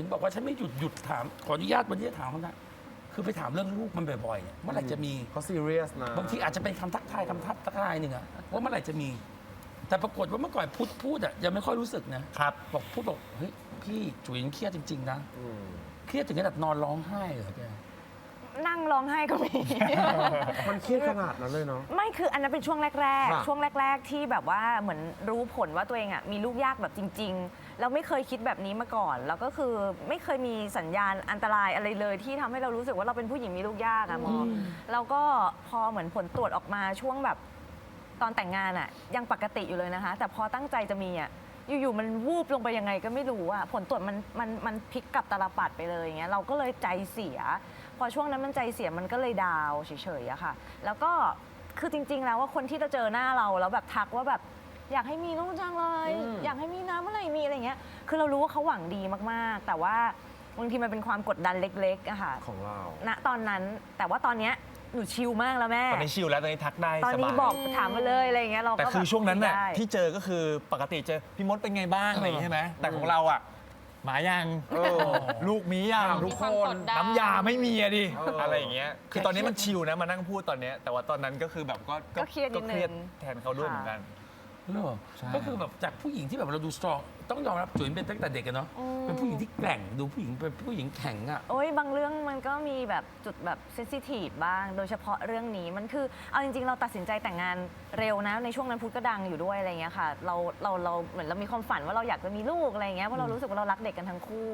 ถึงบอกว่าฉันไม่หยุดหยุดถามขออนุญาตวันนี้จะถามเขานะคือไปถามเรื่องลูกมันบ่อยๆเนี่ยเมื่อไหร่จะมีเขาซีเรียสนะบางทีอาจจะเป็นคำทักทายคำทักทายหนึ่งอะว่าเมื่อไหร่จะมี แต่ปรากฏว่าเมื่อก่อนพูดพูดอะยังไม่ค่อยรู้สึกนะครับบอกพูดบอกเฮ้ยพี่จุ๋ยเครียดจริง ๆ นะอืมเครียดถึงขนาดนอนร้องไห้เหรอแก นั่งร้องไห้ก็มี มันเครียดขนาดนั้นเลยเนาะ ไม่คืออันนั้นเป็นช่วงแรกครับๆช่วงแรก ๆ ที่แบบว่าเหมือนรู้ผลว่าตัวเองอะมีลูกยากแบบจริงๆแล้วไม่เคยคิดแบบนี้มาก่อน แล้วก็คือไม่เคยมีสัญญาณอันตรายอะไรเลยที่ทำให้เรารู้สึกว่าเราเป็นผู้หญิงมีลูกยากอะหมออแล้วก็พอเหมือนผลตรวจออกมาช่วงแบบตอนแต่งงานอะยังปกติอยู่เลยนะคะ แต่พอตั้งใจจะมีอะ อยู่ๆมันวูบลงไปยังไงก็ไม่รู้อะผลตรวจมันมันมันพลิกกลับตาลปัดไปเลยอย่างเงี้ยเราก็เลยใจเสีย พอช่วงนั้นมันใจเสียมันก็เลยดาวน์เฉยๆอะค่ะ แล้วก็คือจริง ๆ แล้วว่าคนที่จะเจอหน้าเราแล้วแบบทักว่าแบบอยากให้มีลูกจังเลย อืม อยากให้มีน้ำเมื่อไหร่มีอะไรเงี้ยคือเรารู้ว่าเขาหวังดีมากๆ แต่ว่าบางทีมันเป็นความกดดันเล็กๆอะค่ะ ของเรา ณตอนนั้นแต่ว่าตอนเนี้ย หนูชิลมากแล้วแม่ ตอนนี้ชิลแล้วตอนนี้ทักได้ตอนสนี้บายบอกถามมาเลยอะไรเงี้ยเราก็แต่คือบบช่วงนั้นน่ะได้ที่เจอก็คือปกติเจอพี่มดเป็นไงบ้างอะไรอย่างงี้ใช่ไหมแต่ของเราอะหมายังเออลูกมียังทุกคน น้ำยาไม่มีอะดิเอออ อะไรอย่างเงี้ยคือตอนนี้มันชิลนะมานั่งพูดตอนเนี้ยแต่ว่าตอนนั้นก็คือแบบก็ก็เครียดนิดนึงก็เครียดแทนเขาด้วยเหมือนกันเหรอใช่ ก็คือแบบจากผู้หญิงที่แบบเราดูสตรองต้องยอมรับจุ๋ยเป็นตั้งแต่เด็กกันเนาะอืม เป็นผู้หญิงที่แกร่งดูผู้หญิงเป็นผู้หญิงแข็งอะโอ้ยบางเรื่องมันก็มีแบบจุดแบบเซนซิทีฟบ้าง โดยเฉพาะเรื่องนี้มันคือเอาจริง ๆ เราตัดสินใจแต่งงานเร็วนะในช่วงนั้นพุทธก็ดังอยู่ด้วยอะไรเงี้ยค่ะเราเราเราเหมือนเรามีความฝันว่าเราอยากจะมีลูกอะไรเงี้ยเพราะเรารู้สึกว่าเรารักเด็กกันทั้งคู่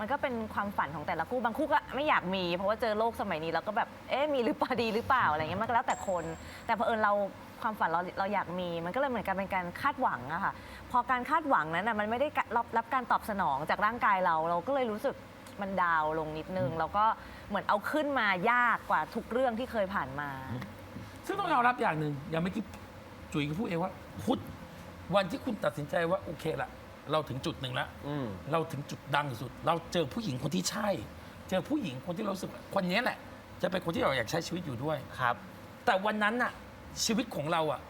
มันก็เป็นความฝันของแต่ละคู่บางคู่ก็ไม่อยากมี เพราะว่าเจอโลกสมัยนี้แล้วก็แบบเอ๊ะมีหรือเปล่าดีหรือเปล่าอะไรเงี้ยมันก็แล้วแต่คน แต่พอเผอิญเราความฝันเราเราอยากมี มันก็เลยเหมือนกันเป็นการคาดหวังอะค่ะพอการคาดหวังนั้นอะมันไม่ได้รับรับการตอบสนองจากร่างกายเรา เราก็เลยรู้สึกมันดาวน์ลงนิดนึง แล้วก็เหมือนเอาขึ้นมายากกว่าทุกเรื่องที่เคยผ่านมา ซึ่งต้องยอมรับอย่างหนึ่งอย่างเมื่อกี้จุ๋ยก็พูดเองว่าพุทธวันที่คุณตัดสินใจว่าโอเคละเราถึงจุดหนึ่งแล้วอืมเราถึงจุดดังที่สุด เราเจอผู้หญิงคนที่ใช่ เจอผู้หญิงคนที่เรารู้สึกว่าคนนี้แหละ จะเป็นคนที่เราอยากใช้ชีวิตอยู่ด้วยครับ แต่วันนั้นน่ะชีวิตของเราอะ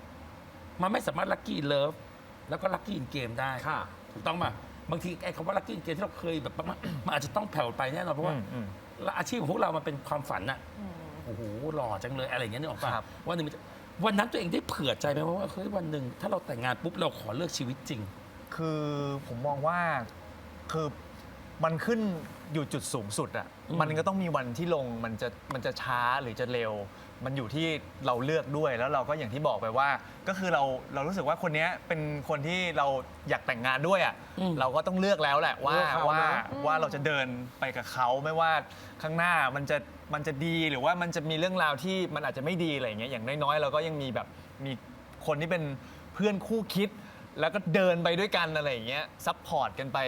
มันไม่สามารถลัคกี้เลิฟแล้วก็ลัคกี้อินเกมได้ค่ะ ถูกต้องป่ะบางทีไอ้คำว่าลัคกี้อินเกมที่เราเคยแบบมันมันอาจจะต้องแผ่วไปแน่นอนเพราะว่าอืมอืมอาชีพของพวกเรามันเป็นความฝันน่ะโอ้โหหล่อจังเลยอะไรอย่างเงี้ยนึกออกป่ะครับ วันหนึ่งมันจะวันนั้นตัวเองได้เผื่อใจไหมว่าเฮ้ยวันหนึ่งถ้าเราแต่งงานปุ๊บเราขอเลือกชีวิตจริง คือผมมองว่าคือ มันขึ้นอยู่จุดสูงสุดอะอืมมันก็ต้องมีวันที่ลงมันจะมันจะช้าหรือจะเร็ว มันอยู่ที่เราเลือกด้วยแล้วเราก็อย่างที่บอกไปว่า ก็คือเราเรารู้สึกว่าคนเนี้ยเป็นคนที่เราอยากแต่งงานด้วยอะอืมเราก็ต้องเลือกแล้วแหละว่าเลือกเขาว่านะว่าเราจะเดินไปกับเขาไม่ว่าข้างหน้ามันจะมันจะดีหรือว่ามันจะมีเรื่องราวที่มันอาจจะไม่ดีอะไรอย่างเงี้ยอย่างน้อยๆเราก็ยังมีแบบมีคนที่เป็นเพื่อนคู่คิด แล้วก็เดินไปด้วยกันอะไรอย่างเงี้ยซัพพอร์ตกันไป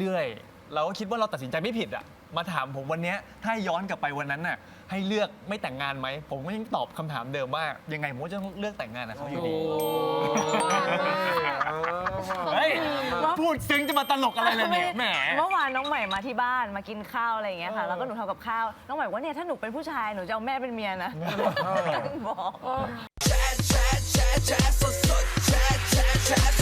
เรื่อยๆ เราก็คิดว่าเราตัดสินใจไม่ผิดอะมาถามผมวันเนี้ยถ้าย้อนกลับไปวันนั้นน่ะให้เลือกไม่แต่งงานไหม ผมก็ยังตอบคำถามเดิมว่า ยังไงผมก็จะต้องเลือกแต่งงานกับเขาอยู่ดีเฮ้ยพูดซึ้งจะมาตลกอะไรเลยเนี่ยแหม เมื่อวานน้องใหม่มาที่บ้านมากินข้าวอะไรอย่างเงี้ยค่ะ แล้วก็หนูทำกับข้าว น้องใหม่บอกว่าเนี่ยถ้าหนูเป็นผู้ชายหนูจะเอาแม่เป็นเมียนะบอกโอ้ซี